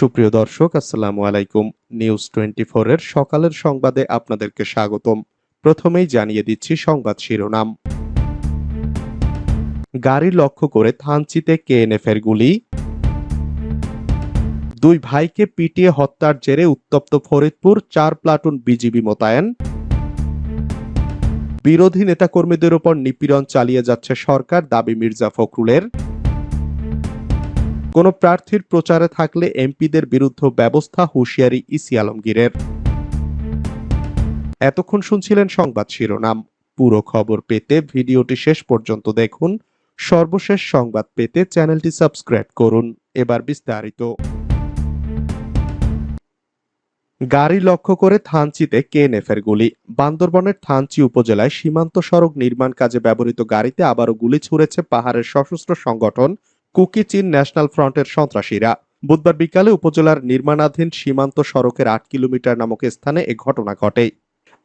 সুপ্রিয় দর্শক, আসসালামু আলাইকুম। নিউজ টোয়েন্টি এর সকালের সংবাদে আপনাদেরকে স্বাগতম। প্রথমেই জানিয়ে দিচ্ছি সংবাদ শিরোনাম। গাড়ি লক্ষ্য করে থানচিতে কেএনএফ এর গুলি। দুই ভাইকে পিটিয়ে হত্যার জেরে উত্তপ্ত ফরিদপুর, চার প্লাটুন বিজিবি মোতায়েন। বিরোধী নেতাকর্মীদের উপর নিপীড়ন চালিয়ে যাচ্ছে সরকার, দাবি মির্জা ফখরুলের। কোন প্রার্থীর প্রচারে থাকলে এমপিদের বিরুদ্ধে ব্যবস্থা হুঁশিয়ারি ইসি আলমগীরের। এতক্ষণ শুনছিলেন সংবাদ শিরোনাম। পুরো খবর পেতে ভিডিওটি শেষ পর্যন্ত দেখুন। সর্বশেষ সংবাদ পেতে চ্যানেলটি সাবস্ক্রাইব করুন। এবার বিস্তারিত। গাড়ি লক্ষ্য করে থানচিতে কেএনএফের গুলি। বান্দরবনের থানচি উপজেলায় সীমান্ত সড়ক নির্মাণ কাজে ব্যবহৃত গাড়িতে আবারও গুলি ছুড়েছে পাহাড়ের সশস্ত্র সংগঠন কুকি চীন ন্যাশনাল ফ্রন্টের সন্ত্রাসীরা। বুধবার বিকালে উপজেলার নির্মাণাধীন সীমান্ত সড়কের আট কিলোমিটার নামক স্থানে এ ঘটনা ঘটে।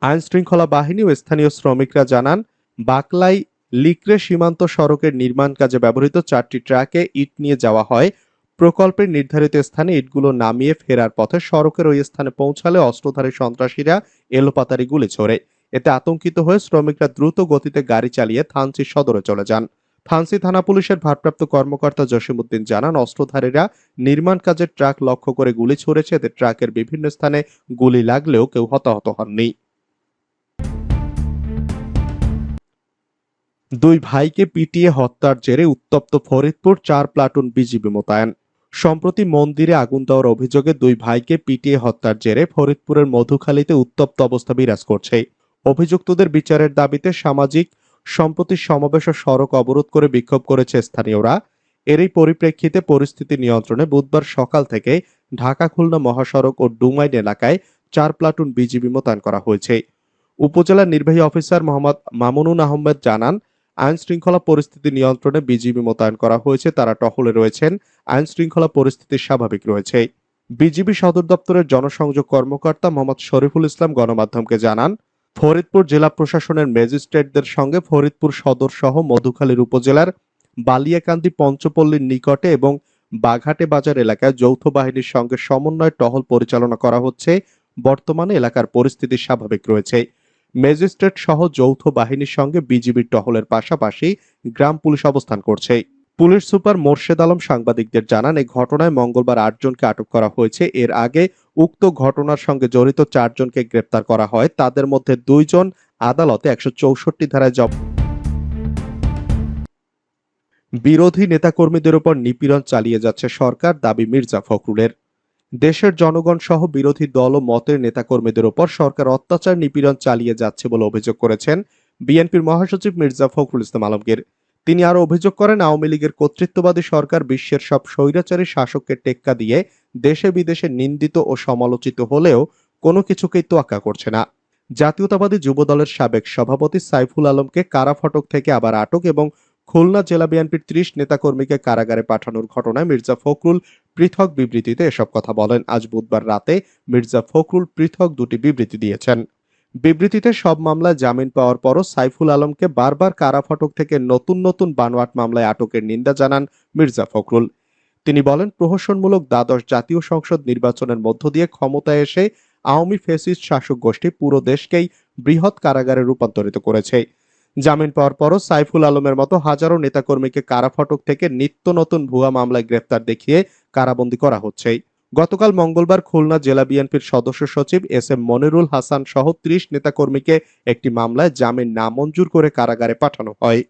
আইন শৃঙ্খলা বাহিনী ও স্থানীয় শ্রমিকরা জানান, বাকলাই লিকরে সীমান্ত সড়কের নির্মাণ কাজে ব্যবহৃত চারটি ট্রাকে ইট নিয়ে যাওয়া হয়। প্রকল্পের নির্ধারিত স্থানে ইটগুলো নামিয়ে ফেরার পথে সড়কের ওই স্থানে পৌঁছালে অস্ত্রধারী সন্ত্রাসীরা এলোপাতারি গুলি ছোড়ে। এতে আতঙ্কিত হয়ে শ্রমিকরা দ্রুত গতিতে গাড়ি চালিয়ে থানচি সদরে চলে যান। থানসি থানা পুলিশের ভারপ্রাপ্ত কর্মকর্তা জসিমউদ্দিন জানান, অস্ত্রধারীরা নির্মাণ কাজের ট্রাক লক্ষ্য করে গুলি ছুড়েছে। এতে ট্রাকের বিভিন্ন স্থানে গুলি লাগলেও কেউ হতাহত হননি। দুই ভাইকে পিটিয়ে হত্যার জেরে উত্তপ্ত ফরিদপুর চার প্লাটুন বিজিবি মোতায়েন। সম্প্রতি মন্দিরে আগুন দেওয়ার অভিযোগে দুই ভাইকে পিটিয়ে হত্যার জেরে ফরিদপুরের মধুখালীতে উত্তপ্ত অবস্থা বিরাজ করছে। অভিযুক্তদের বিচারের দাবিতে সামাজিক সম্প্রতি সমাবেশ ও সড়ক অবরোধ করে বিক্ষোভ করেছে স্থানীয়রা। এরই পরিপ্রেক্ষিতে পরিস্থিতি নিয়ন্ত্রণে বুধবার সকাল থেকে ঢাকা, খুলনা মহাসড়ক ও ডুমাইন এলাকায় চার প্লাটুন বিজিবি মোতায়েন করা হয়েছে। উপজেলা নির্বাহী অফিসার মোহাম্মদ মামুনুন আহমেদ জানান আইন শৃঙ্খলা পরিস্থিতি নিয়ন্ত্রণে বিজিবি মোতায়েন করা হয়েছে, তারা টহলে রয়েছেন আইন শৃঙ্খলা পরিস্থিতি স্বাভাবিক রয়েছে। বিজিবি সদর দপ্তরের জনসংযোগ কর্মকর্তা মোহাম্মদ শরীফুল ইসলাম গণমাধ্যমকে জানান ফরিদপুর জেলা প্রশাসনের ম্যাজিস্ট্রেটদের সঙ্গে ফরিদপুর সদর সহ মধুখালীর উপজেলার বালিয়াকান্দি পঞ্চপল্লীর নিকটে এবং বাঘাটে বাজার এলাকায় যৌথ বাহিনীর সঙ্গে সমন্বয় টহল পরিচালনা করা হচ্ছে। বর্তমানে এলাকার পরিস্থিতি স্বাভাবিক রয়েছে। ম্যাজিস্ট্রেট সহ যৌথ বাহিনীর সঙ্গে বিজিবির টহলের পাশাপাশি গ্রাম পুলিশ অবস্থান করছে। পুলিশ সুপার মোর্শেদ আলম সাংবাদিকদের জানান, এই ঘটনায় মঙ্গলবার আটজনকে আটক করা হয়েছে। এর আগে উক্ত ঘটনার সঙ্গে জড়িত চারজনকে গ্রেপ্তার করা হয়। তাদের মধ্যে দুইজন আদালতে একশো চৌষট্টি ধারায় জব বিরোধী নেতাকর্মীদের উপর নিপীড়ন চালিয়ে যাচ্ছে সরকার, দাবি মির্জা ফখরুলের। দেশের জনগণ সহ বিরোধী দল ও মতের নেতাকর্মীদের উপর সরকার অত্যাচার, নিপীড়ন চালিয়ে যাচ্ছে বলে অভিযোগ করেছেন বিএনপির মহাসচিব মির্জা ফখরুল ইসলাম আলমগীর। তিনি আরও অভিযোগ করেন, আওয়ামী লীগের কর্তৃত্ববাদী সরকার বিশ্বের সব স্বৈরাচারী শাসককে টেক্কা দিয়ে দেশে বিদেশে নিন্দিত ও সমালোচিত হলেও কোনো কিছুকেই তোয়াক্কা করছে না। জাতীয়তাবাদী যুব দলের সাবেক সভাপতি সাইফুল আলমকে কারা ফটক থেকে আবার আটক এবং খুলনা জেলা বিএনপির ত্রিশ নেতাকর্মীকে কারাগারে পাঠানোর ঘটনায় মির্জা ফখরুল পৃথক বিবৃতিতে এসব কথা বলেন। আজ বুধবার রাতে মির্জা ফখরুল পৃথক দুটি বিবৃতি দিয়েছেন। বিবৃতিতে সব মামলায় জামিন পাওয়ার পরও সাইফুল আলমকে বারবার কারা ফটক থেকে নতুন নতুন বানোয়াট মামলায় আটকের নিন্দা জানান মির্জা ফখরুল। তিনি বলেন, প্রহসনমূলক দ্বাদশ জাতীয় সংসদ নির্বাচনের মধ্য দিয়ে ক্ষমতায় এসে আওয়ামী ফেসিস্ট শাসক গোষ্ঠী পুরো দেশকেই বৃহৎ কারাগারে রূপান্তরিত করেছে। জামিন পাওয়ার পরও সাইফুল আলমের মতো হাজারো নেতাকর্মীকে কারা ফটক থেকে নিত্য নতুন ভুয়া মামলায় গ্রেফতার দেখিয়ে কারাবন্দী করা হচ্ছে। গতকাল মঙ্গলবার খুলনা জেলা বিএনপির সদস্য সচিব এস এম মনিরুল হাসান সহ ত্রিশ নেতাকর্মীকে একটি মামলায় জামিন নামঞ্জুর করে কারাগারে পাঠানো হয়।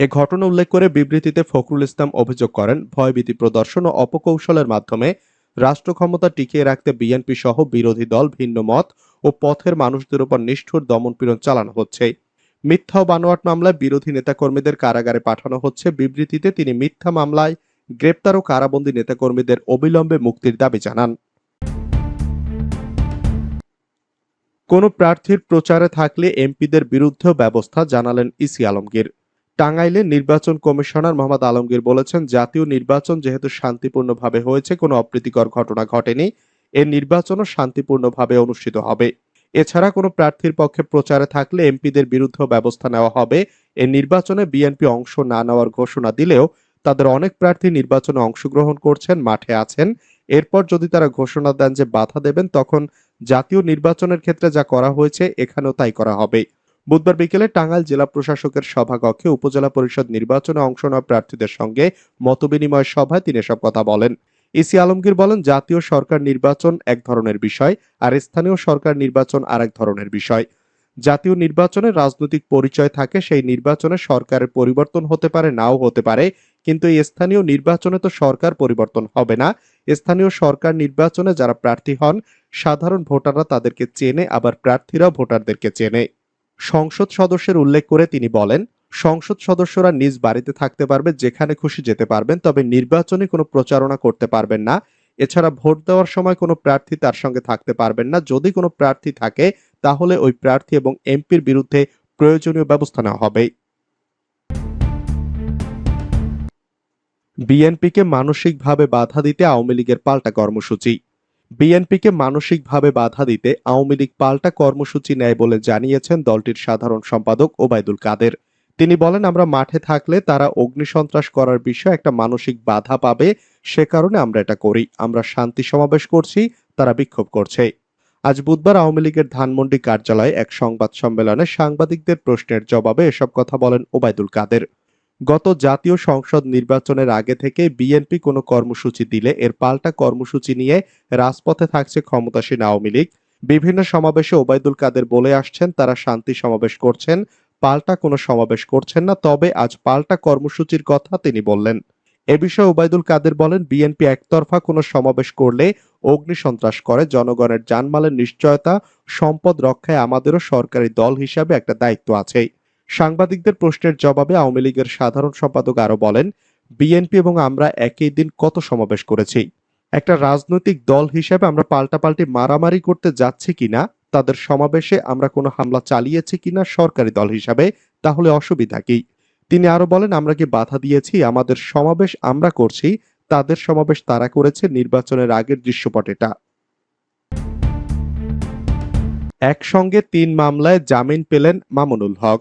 এ ঘটনা উল্লেখ করে বিবৃতিতে ফখরুল ইসলাম অভিযোগ করেন, ভয়ভীতি প্রদর্শন ও অপকৌশলের মাধ্যমে রাষ্ট্র ক্ষমতা টিকিয়ে রাখতে বিএনপি সহ বিরোধী দল ভিন্ন মত ও পথের মানুষদের উপর নিষ্ঠুর দমনপীড়ন চালানো হচ্ছে। মিথ্যা ও বানোয়াট মামলায় বিরোধী নেতাকর্মীদের কারাগারে পাঠানো হচ্ছে। বিবৃতিতে তিনি মিথ্যা মামলায় গ্রেপ্তার ও কারাবন্দী নেতাকর্মীদের অবিলম্বে মুক্তির দাবি জানান। কোন প্রার্থীর প্রচারে থাকলে এমপিদের বিরুদ্ধেও ব্যবস্থা জানালেন ইসি আলমগীর। টাঙ্গাইলে নির্বাচন কমিশনার মোহাম্মদ আলমগীর বলেছেন, জাতীয় নির্বাচন যেহেতু শান্তিপূর্ণভাবে হয়েছে, কোনো অপ্রীতিকর ঘটনা ঘটেনি। এর নির্বাচনও শান্তিপূর্ণভাবে অনুষ্ঠিত হবে। এছাড়া কোনো প্রার্থীর পক্ষে প্রচারে থাকলে এমপিদের বিরুদ্ধেও ব্যবস্থা নেওয়া হবে। এ নির্বাচনে বিএনপি অংশ না নেওয়ার ঘোষণা দিলেও তাদের অনেক প্রার্থী নির্বাচনে অংশগ্রহণ করছেন, মাঠে আছেন। এরপর যদি তারা ঘোষণা দেন যে বাধা দেবেন, তখন জাতীয় নির্বাচনের ক্ষেত্রে যা করা হয়েছে, এখানেও তাই করা হবে। বুধবার বিকেলে টাঙ্গাইল জেলা প্রশাসকের সভাকক্ষে উপজেলা পরিষদ নির্বাচনে অংশ নেওয়া প্রার্থীদের সঙ্গে মতবিনিময় সভায় তিনি এসব কথা বলেন। ইসি আলমগীর বলেন, জাতীয় সরকার নির্বাচন এক ধরনের বিষয়, আর স্থানীয় সরকার নির্বাচন আরেক ধরনের বিষয়। জাতীয় নির্বাচনে রাজনৈতিক পরিচয় থাকে, সেই নির্বাচনে সরকারের পরিবর্তন হতে পারে, নাও হতে পারে। কিন্তু এই স্থানীয় নির্বাচনে তো সরকার পরিবর্তন হবে না। স্থানীয় সরকার নির্বাচনে যারা প্রার্থী হন, সাধারণ ভোটাররা তাদেরকে চেনে, আবার প্রার্থীরাও ভোটারদেরকে চেনে। সংসদ সদস্যের উল্লেখ করে তিনি বলেন, সংসদ সদস্যরা নিজ বাড়িতে থাকতে পারবে, যেখানে খুশি যেতে পারবেন, তবে নির্বাচনে কোনো প্রচারণা করতে পারবেন না। এছাড়া ভোট দেওয়ার সময় কোনো প্রার্থী তার সঙ্গে থাকতে পারবেন না। যদি কোনো প্রার্থী থাকে, তাহলে ওই প্রার্থী এবং এমপির বিরুদ্ধে প্রয়োজনীয় ব্যবস্থা নেওয়া হবে। বিএনপিকে মানসিকভাবে বাধা দিতে আওয়ামী লীগের পাল্টা কর্মসূচি। বিএনপিকে মানসিকভাবে বাধা দিতে আওয়ামী লীগ পাল্টা কর্মসূচি নেয় বলে জানিয়েছেন দলটির সাধারণ সম্পাদক ওবায়দুল কাদের। তিনি বলেন, আমরা মাঠে থাকলে তারা অগ্নিসন্ত্রাস করার বিষয়ে একটা মানসিক বাধা পাবে, সে কারণে আমরা এটা করি। আমরা শান্তি সমাবেশ করছি, তারা বিক্ষোভ করছে। আজ বুধবার আওয়ামী লীগের ধানমন্ডি কার্যালয়ে এক সংবাদ সম্মেলনে সাংবাদিকদের প্রশ্নের জবাবে এসব কথা বলেন ওবায়দুল কাদের। গত জাতীয় সংসদ নির্বাচনের আগে থেকে বিএনপি কোনো কর্মসূচি দিলে এর পাল্টা কর্মসূচি নিয়ে রাজপথে থাকছে ক্ষমতাসীন আওয়ামী লীগ। বিভিন্ন সমাবেশে ওবায়দুল কাদের বলে আসছেন, তারা শান্তি সমাবেশ করছেন, পাল্টা কোনো সমাবেশ করছেন না, তবে আজ পাল্টা কর্মসূচির কথা তিনি বললেন। এ বিষয়ে ওবায়দুল কাদের বলেন, বিএনপি একতরফা কোনো সমাবেশ করলে অগ্নিসন্ত্রাস করে, জনগণের জানমালের নিশ্চয়তা, সম্পদ রক্ষায় আমাদেরও সরকারি দল হিসাবে একটা দায়িত্ব আছে সাংবাদিকদের প্রশ্নের জবাবে আওয়ামী লীগের সাধারণ সম্পাদক আরও বলেন, বিএনপি এবং আমরা একই দিন কত সমাবেশ করেছি। একটা রাজনৈতিক দল হিসেবে আমরা পাল্টাপাল্টি মারামারি করতে যাচ্ছি কিনা তাদের সমাবেশে আমরা কোনো হামলা চালিয়েছি কিনা সরকারি দল হিসাবে, তাহলে অসুবিধা কি? তিনি আরও বলেন, আমরা কি বাধা দিয়েছি, আমাদের সমাবেশ আমরা করছি, তাদের সমাবেশ তারা করেছে, নির্বাচনের আগের দৃশ্যপট এটা। একসঙ্গে তিন মামলায় জামিন পেলেন মামুনুল হক।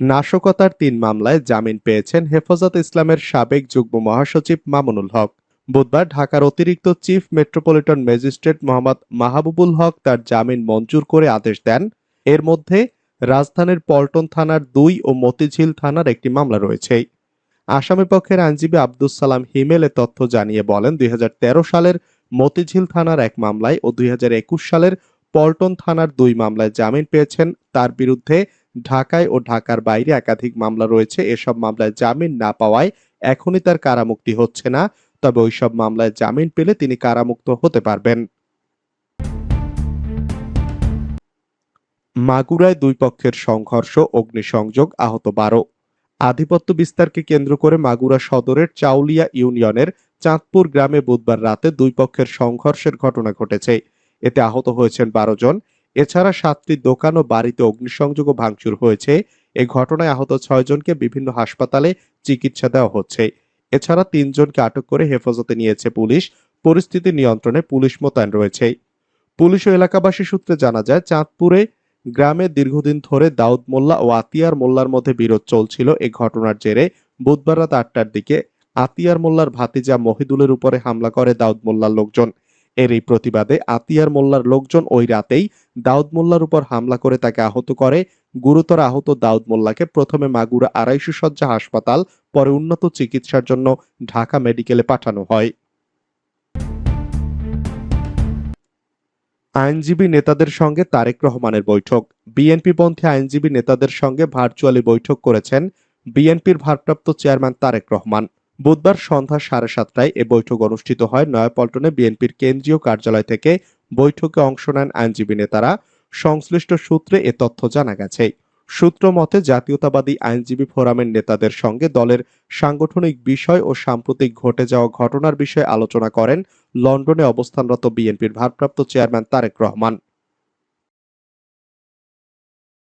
নাশকতার তিন মামলায় জামিন পেয়েছেন হেফাজত ইসলামের সাবেক যুগ্ম মহাসচিব মামুনুল হক। বুধবার ঢাকার অতিরিক্ত chief metropolitan magistrate Mohammad Mahbubul Haque তার জামিন মঞ্জুর করে আদেশ দেন। এর মধ্যে রাজধানীর পল্টন থানার দুই ও মতিঝিল থানার একটি মামলা রয়েছে। আসামি পক্ষের আইনজীবী আব্দুস সালাম হিমেল এ তথ্য জানিয়ে বলেন, দুই হাজার তেরো সালের মতিঝিল থানার এক মামলায় ও দুই হাজার একুশ সালের পল্টন থানার দুই মামলায় জামিন পেয়েছেন। তার বিরুদ্ধে ঢাকায় ও ঢাকার বাইরে একাধিক মামলা রয়েছে। এসব মামলায় জামিন না পাওয়ায় এখনই তার কারামুক্তি হচ্ছে না, তবে ওইসব মামলায় জামিন পেলে তিনি কারামুক্ত হতে পারবেন। মাগুরায় দুই পক্ষের সংঘর্ষ, অগ্নিসংযোগ, আহত বারো। আধিপত্য বিস্তারকে কেন্দ্র করে মাগুরা সদরের চাউলিয়া ইউনিয়নের চাঁদপুর গ্রামে বুধবার রাতে দুই পক্ষের সংঘর্ষের ঘটনা ঘটেছে। এতে আহত হয়েছেন বারো জন। এছাড়া সাতটি দোকান ও বাড়িতে অগ্নিসংযোগ ও ভাঙচুর হয়েছে। এই ঘটনায় আহত ছয় জনকে বিভিন্ন হাসপাতালে চিকিৎসা দেওয়া হচ্ছে। এছাড়া তিনজনকে আটক করে হেফাজতে নিয়েছে পুলিশ। পরিস্থিতি নিয়ন্ত্রণে পুলিশ মোতায়েন রয়েছে। পুলিশ ও এলাকাবাসী সূত্রে জানা যায়, চাঁদপুরে গ্রামে দীর্ঘদিন ধরে দাউদ মোল্লা ও আতিয়ার মোল্লার মধ্যে বিরোধ চলছিল। এই ঘটনার জেরে বুধবার রাত আটটার দিকে আতিয়ার মোল্লার ভাতিজা মহিদুলের উপরে হামলা করে দাউদ মোল্লার লোকজন। এর এই প্রতিবাদে আতিয়ার মোল্লার লোকজন ওই রাতেই দাউদ মোল্লার উপর হামলা করে তাকে আহত করে। গুরুতর আহত দাউদ মোল্লাকে প্রথমে মাগুরা আড়াইশো শয্যা হাসপাতাল, পরে উন্নত চিকিৎসার জন্য ঢাকা মেডিকেলে পাঠানো হয়। আইনজীবী নেতাদের সঙ্গে তারেক রহমানের বৈঠক। বিএনপি পন্থী আইনজীবী নেতাদের সঙ্গে ভার্চুয়ালি বৈঠক করেছেন বিএনপির ভারপ্রাপ্ত চেয়ারম্যান তারেক রহমান। বুধবার সন্ধ্যা সাড়ে সাতটায় এ বৈঠক অনুষ্ঠিত হয় নয়াপল্টনে বিএনপির কেন্দ্রীয় কার্যালয় থেকে। বৈঠকে অংশ নেন আইনজীবী নেতারা। সংশ্লিষ্ট সূত্রে এ তথ্য জানা গেছে। সূত্র মতে, জাতীয়তাবাদী আইনজীবী ফোরামের নেতাদের সঙ্গে দলের সাংগঠনিক বিষয় ও সাম্প্রতিক ঘটে যাওয়া ঘটনার বিষয়ে আলোচনা করেন লন্ডনে অবস্থানরত বিএনপির ভারপ্রাপ্ত চেয়ারম্যান তারেক রহমান।